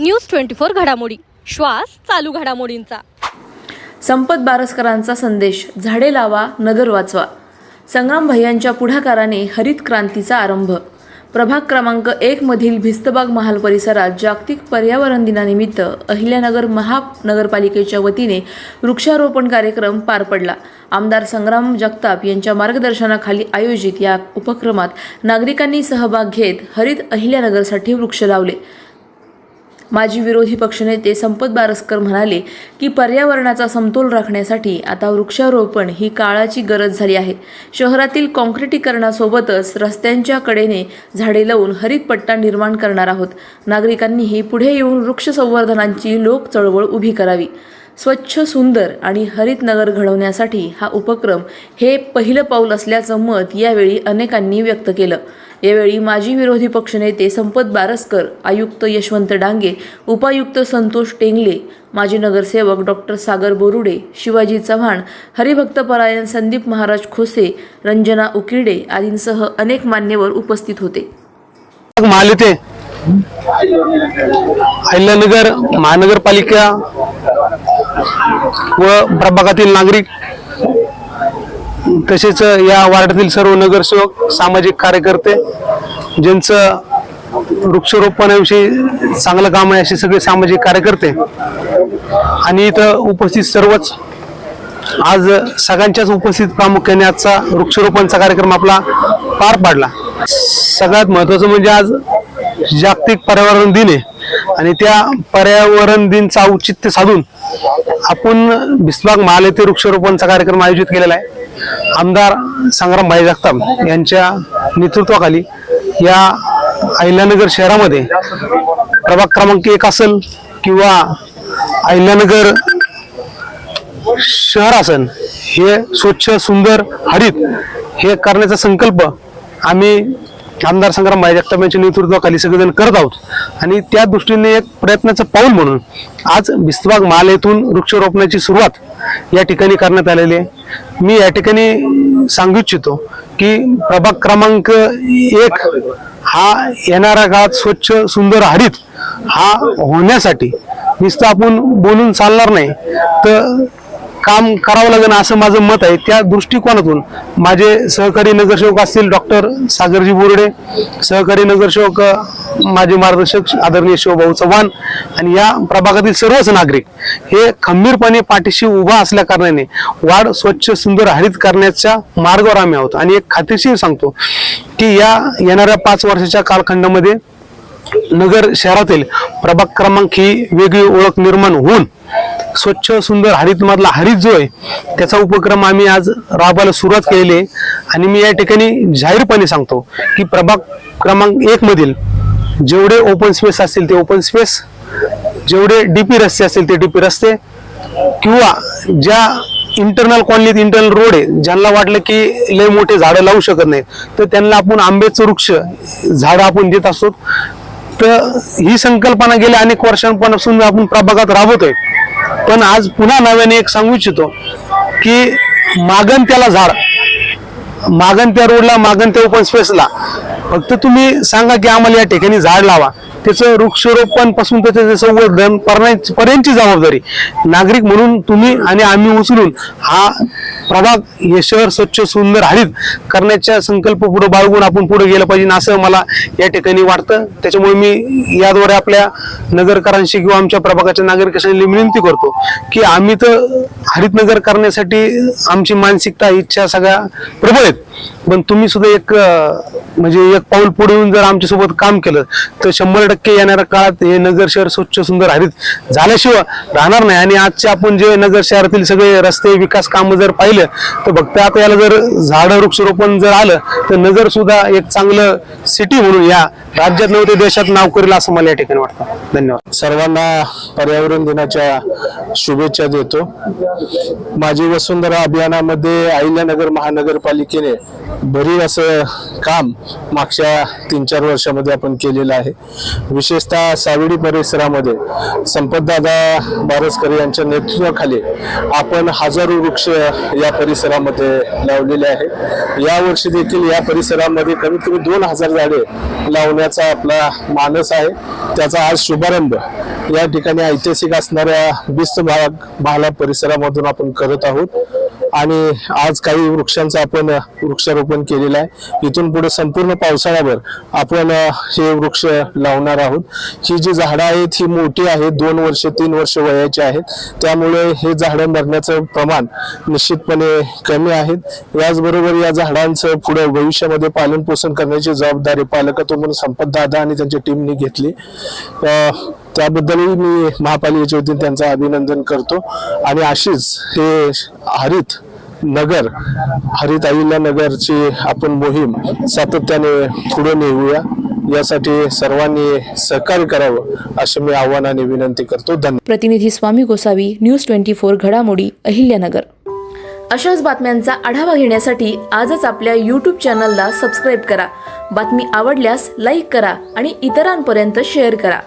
News twenty four घडामोडी. श्वास चालू घडामोडींचा. संपत बारसकरांचा संदेश झाडे लावा नगर वाचवा. संग्राम भैयांच्या पुढाकाराने हरित क्रांतीचा आरंभ. प्रभाग क्रमांक एक मधील भिस्तबाग महाल परिसरात जागतिक पर्यावरण दिनानिमित्त अहिल्यानगर महानगरपालिकेच्या वतीने वृक्षारोपण कार्यक्रम पार पडला. आमदार संग्राम जगताप यांच्या मार्गदर्शनाखाली आयोजित या उपक्रमात नागरिकांनी सहभाग घेत हरित अहिल्यानगरसाठी वृक्ष लावले. माजी विरोधी पक्षनेते संपत बारसकर म्हणाले की पर्यावरणाचा समतोल राखण्यासाठी आता वृक्षारोपण ही काळाची गरज झाली आहे. शहरातील काँक्रिटीकरणासोबतच रस्त्यांच्या कडेने झाडे लावून हरित पट्टा निर्माण करणार आहोत. नागरिकांनीही पुढे येऊन वृक्ष संवर्धनांची लोक चळवळ उभी करावी. स्वच्छ सुंदर आणि हरित नगर घडवण्यासाठी हा उपक्रम हे पहिलं पाऊल असल्याचं मत यावेळी अनेकांनी व्यक्त केलं. यावेळी माजी विरोधी पक्षनेते संपत बारसकर आयुक्त यशवंत डांगे उपायुक्त संतोष टेंगले माजी नगरसेवक डॉक्टर सागर बोरुडे शिवाजी चव्हाण हरिभक्तपरायण संदीप महाराज खोसे रंजना उकिरडे आदींसह अनेक मान्यवर उपस्थित होते. अहिल्यानगर महानगरपालिका व प्रभागातील नागरिक तसेच या वार्डातील सर्व नगरसेवक सामाजिक कार्यकर्ते ज्यांचं वृक्षारोपणाविषयी चांगलं काम आहे असे सगळे सामाजिक कार्यकर्ते आणि इथं उपस्थित सर्वच आज सगळ्यांच्याच उपस्थित प्रामुख्याने आजचा वृक्षरोपणचा कार्यक्रम आपला पार पाडला. सगळ्यात महत्वाचं म्हणजे आज जागतिक पर्यावरण दिन आहे आणि त्या पर्यावरण दिनचा औचित्य साधून आपण बिस्बाग महाल येथे वृक्षारोपणचा कार्यक्रम आयोजित केलेला आहे. आमदार संग्राम भाई जगताप यांच्या नेतृत्वाखाली या अहिल्यानगर शहरामध्ये प्रभाग क्रमांक एक असेल किंवा अहिल्यानगर शहर असन हे स्वच्छ सुंदर हरित हे करण्याचा संकल्प आम्ही आमदार संग्राम भाई यांच्या नेतृत्वाखाली सगळेजण करत आहोत. आणि त्या दृष्टीने एक प्रयत्नाचं पाऊल म्हणून आज बिस्तबाग माल येथून वृक्षारोपणाची सुरुवात या ठिकाणी करण्यात आलेली आहे. मी या ठिकाणी सांगू इच्छितो की प्रभाग क्रमांक एक हा येणाऱ्या काळात स्वच्छ सुंदर हरित हा होण्यासाठी नुसतं आपण बोलून चालणार नाही. तर काम करावं लागेल असं माझं मत आहे. त्या दृष्टिकोनातून माझे सहकारी नगरसेवक असतील डॉक्टर सागरजी बोर्डे सहकारी नगरसेवक माझे मार्गदर्शक आदरणीय शिवभाऊ चव्हाण आणि या प्रभागातील सर्वच नागरिक हे खंबीरपणे पाठीशी उभा असल्या कारणाने वाढ स्वच्छ सुंदर हरित करण्याच्या मार्गावर आम्ही आहोत. आणि एक खात्रीशीर सांगतो की या येणाऱ्या पाच वर्षाच्या कालखंडामध्ये नगर शहरातील प्रभाग क्रमांक ही वेगळी ओळख निर्माण होऊन स्वच्छ सुंदर हरित मधला हरित जो आहे त्याचा उपक्रम आम्ही आज राबवायला सुरुवात केलेली आहे. आणि मी या ठिकाणी जाहीरपणे सांगतो की प्रभाग क्रमांक एक मधील जेवढे ओपन स्पेस असतील ते ओपन स्पेस जेवढे डीपी रस्ते असतील ते डीपी रस्ते किंवा ज्या इंटरनल कॉलनीत इंटरनल रोड आहे ज्यांना वाटलं की लय मोठे झाडं लावू शकत नाही तर त्यांना आपण आंब्याचं वृक्ष झाडं आपण देत असतो. तर ही संकल्पना गेल्या अनेक वर्षांपासून आपण प्रभागात राबवतोय. पण आज पुन्हा नव्याने एक सांगू इच्छितो की मागण त्याला झाड मागण त्या रोडला मागण त्या ओपन स्पेसला फक्त तुम्ही सांगा की आम्हाला या ठिकाणी झाड लावा. त्याचं वृक्षरोपणपासून त्याचं संवर्धन पर्यंतची जबाबदारी नागरिक म्हणून तुम्ही आणि आम्ही उचलून हा प्रभाग हे शहर स्वच्छ सुंदर हरित करण्याच्या संकल्प पुढे बाळगून आपण पुढे गेलं पाहिजे असं मला या ठिकाणी वाटतं. त्याच्यामुळे मी याद्वारे आपल्या नगरकरांशी किंवा आमच्या प्रभागाच्या नागरिकांशी विनंती करतो की आम्ही तर हरित नगर करण्यासाठी आमची मानसिकता इच्छा सगळ्या प्रबळ आहेत. पण तुम्ही सुद्धा एक म्हणजे एक पाऊल पुढे येऊन जर आमच्यासोबत काम केलं तर शंभर टक्के येणाऱ्या काळात हे नगर शहर स्वच्छ सुंदर हरित झाल्याशिवाय राहणार नाही. आणि आजचे आपण जे नगर शहरातील सगळे रस्ते विकास कामं जर पाहिलं तर फक्त आता याला जर झाडं वृक्षारोपण जर आलं तर नगर सुद्धा एक चांगलं सिटी म्हणून या राज्यात नव्हते देशात नाव करेल असं मला या ठिकाणी वाटतं. धन्यवाद. सर्वांना पर्यावरण दिनाच्या शुभेच्छा देतो. माझी वसुंधरा अभियानामध्ये अहिल्यानगर महानगरपालिकेने भरीव असं काम मागच्या तीन चार वर्षामध्ये आपण केलेलं आहे. विशेषतः सावेडी परिसरामध्ये संपतदादा बारसकर यांच्या नेतृत्वाखाली आपण हजारो वृक्ष या परिसरामध्ये लावलेले आहे. यावर्षी देखील या परिसरामध्ये कमीत कमी दोन हजार झाडे लावण्याचा आपला मानस आहे. त्याचा आज शुभारंभ. या ठिकाणी ऐतिहासिक असणाऱ्या बिस्त भाग भाला परिसरामधून आपण करत आहोत. आणि आज काही वृक्षांचं आपण वृक्षारोपण केलेलं आहे. इथून पुढे संपूर्ण पावसाळ्यावर आपण हे वृक्ष लावणार आहोत. ही जी झाडं आहेत ही मोठी आहेत दोन वर्ष तीन वर्ष वयाची आहेत. त्यामुळे हे झाडं मरण्याचं प्रमाण निश्चितपणे कमी आहेत. याचबरोबर या झाडांचं पुढे भविष्यामध्ये पालन पोषण करण्याची जबाबदारी पालकत्व म्हणून संपत दादा आणि त्यांच्या टीमने घेतली. त्याबद्दलही मी महापालिकेच्या वतीने त्यांचं अभिनंदन करतो. आणि अशीच हे हरित नगर हरित अहिल्या नगरची आपण मोहीम सातत्याने पुढे नेऊया. यासाठी सर्वांनी सहकार्य करावं असे मी आव्हानाने विनंती करतो. धन्यवाद. प्रतिनिधी Swami Gosavi news twenty four घडामोडी अहिल्यानगर अशाच बातम्यांचा आढावा घेण्यासाठी आजच आपल्या यूट्यूब चॅनलला सबस्क्राईब करा. बातमी आवडल्यास लाईक करा आणि इतरांपर्यंत शेअर करा.